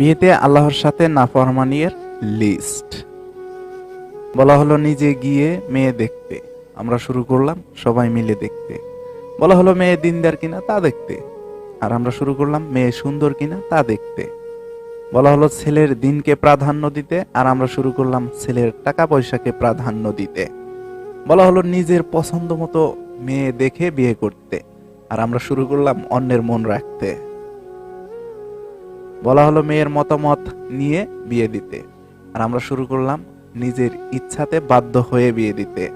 বিয়েতে আল্লাহর সাথে নাফরমানির লিস্ট বলা হলো নিজে গিয়ে মেয়ে দেখতে। আমরা শুরু করলাম সবাই মিলে দেখতে। বলা হলো মেয়ে দিনদার কিনা তা দেখতে। আর আমরা শুরু করলাম মেয়ে সুন্দর কিনা তা দেখতে। বলা হলো ছেলের দিনকে প্রাধান্য দিতে, আর আমরা শুরু করলাম ছেলের টাকা পয়সাকে প্রাধান্য দিতে। বলা হলো নিজের পছন্দ মতো মেয়ে দেখে বিয়ে করতে। আর আমরা শুরু করলাম অন্যের মন রাখতে। বলা হলো মেয়ের মতামত নিয়ে বিয়ে দিতে। আর আমরা শুরু করলাম নিজের ইচ্ছাতে বাধ্য হয়ে বিয়ে দিতে।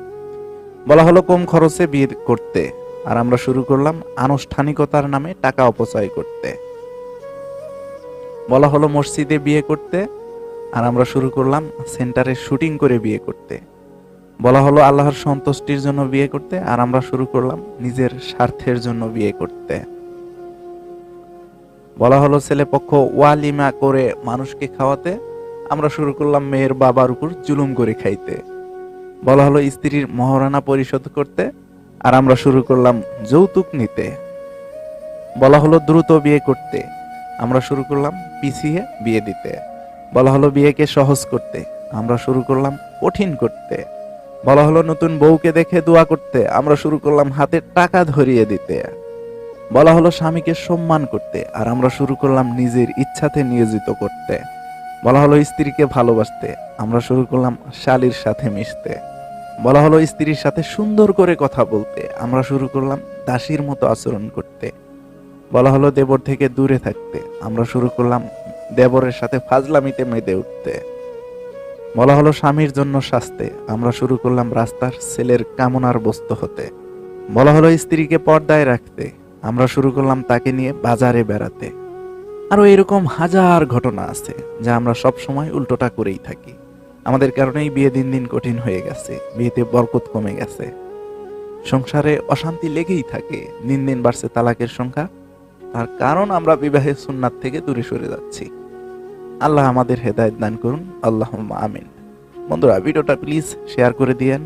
বলা হলো কম খরচে বিয়ে করতে। আর আমরা শুরু করলাম আনুষ্ঠানিকতার নামে টাকা অপচয় করতে। বলা হলো মসজিদে বিয়ে করতে। আর আমরা শুরু করলাম সেন্টারে শুটিং করে বিয়ে করতে। বলা হলো আল্লাহর সন্তুষ্টির জন্য বিয়ে করতে। আর আমরা শুরু করলাম নিজের স্বার্থের জন্য বিয়ে করতে। বলা হলো ছেলে পক্ষ ওয়ালিমা করে মানুষকে খাওয়াতে। আমরা শুরু করলাম মেয়ের বাবার উপর জুলুম করে খাইতে। বলা হলো, স্ত্রীর মহারানা পরিশোধ করতে। আর আমরা শুরু করলাম যৌতুক নিতে। বলা হলো, দ্রুত বিয়ে করতে। আমরা শুরু করলাম পিছিয়ে বিয়ে দিতে। বলা হলো, বিয়েকে সহজ করতে। আমরা শুরু করলাম কঠিন করতে। বলা হলো, নতুন বউকে দেখে দোয়া করতে। আমরা শুরু করলাম হাতে টাকা ধরিয়ে দিতে। বলা হলো স্বামীকে সম্মান করতে, আর আমরা শুরু করলাম নিজের ইচ্ছাতে নিয়োজিত করতে। বলা হলো স্ত্রীকে ভালোবাসতে, আমরা শুরু করলাম শালির সাথে মিশতে। বলা হলো স্ত্রীর সাথে সুন্দর করে কথা বলতে, আমরা শুরু করলাম দাসীর মতো আচরণ করতে। বলা হলো দেবর থেকে দূরে থাকতে, আমরা শুরু করলাম দেবরের সাথে ফাজলামিতে মেতে উঠতে। বলা হলো স্বামীর জন্য শাস্তে, আমরা শুরু করলাম রাস্তার ছেলের কামনার বস্তু হতে। বলা হলো স্ত্রীকে পর্দায় রাখতে আমরা শুরু করলাম তাকে নিয়ে বাজারে বেড়াতে। আরও এরকম হাজার ঘটনা আছে, যা আমরা সব সময় উল্টোটা করেই থাকি। আমাদের কারণেই বিয়ে দিন দিন কঠিন হয়ে গেছে, বিয়েতে বরকত কমে গেছে। সংসারে অশান্তি লেগেই থাকে, দিন দিন বাড়ছে তালাকের সংখ্যা। তার কারণ আমরা বিবাহের সুন্নাত থেকে দূরে সরে যাচ্ছি। আল্লাহ আমাদের হেদায়েত দান করুন আল্লাহ আমিন। বন্ধুরা, ভিডিওটা প্লিজ শেয়ার করে দিয়েন।